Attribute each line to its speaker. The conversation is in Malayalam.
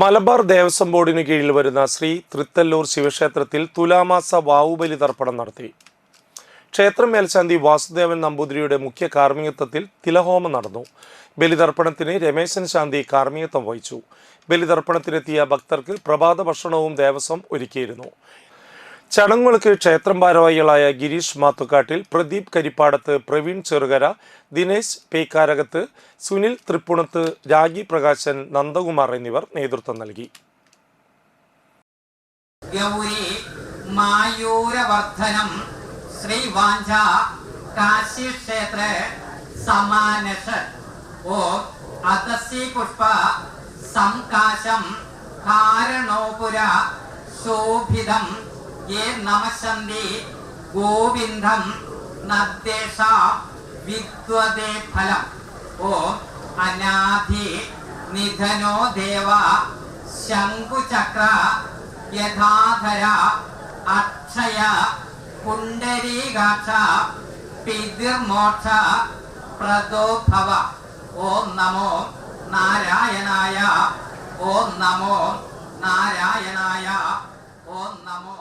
Speaker 1: മലബാർ ദേവസ്വം ബോർഡിന് കീഴിൽ വരുന്ന ശ്രീ തൃത്തല്ലൂർ ശിവക്ഷേത്രത്തിൽ തുലാമാസ വാവുബലി തർപ്പണം നടത്തി. ക്ഷേത്രം മേൽശാന്തി വാസുദേവൻ നമ്പൂതിരിയുടെ മുഖ്യ കാർമ്മികത്വത്തിൽ തിലഹോമം നടന്നു. ബലിതർപ്പണത്തിന് രമേശൻ ശാന്തി കാർമ്മികത്വം വഹിച്ചു. ബലിതർപ്പണത്തിനെത്തിയ ഭക്തർക്ക് പ്രഭാത ഭക്ഷണവും ദേവസ്വം ഒരുക്കിയിരുന്നു. ചടങ്ങുകൾക്ക് ക്ഷേത്രം ഭാരവാഹികളായ ഗിരീഷ് മാത്തുക്കാട്ടിൽ പ്രദീപ് കരിപ്പാടത്ത് പ്രവീൺ ചെറുകര ദിനേശ് പേക്കാരകത്ത് സുനിൽ തൃപ്പുണത്ത് രാഗി പ്രകാശൻ നന്ദകുമാർ എന്നിവർ നേതൃത്വം നൽകി.
Speaker 2: സമാനഷ ഓ സംകാശം ശോഭിതം. യേ നമശന്തി ഗോവിന്ദം നദ്ദേശ വിദ്വദേ ഫലം ഓ അനാധി നിധനോ ദേവ ശംഖുചക്ര യഥാധര അക്ഷയ പുണ്ടരീകാക്ഷ പിതിർമോക്ഷ പ്രദോഭവ ഓം നമോ നാരായണായ ഓം നമോ നാരായണായ ഓം നമോ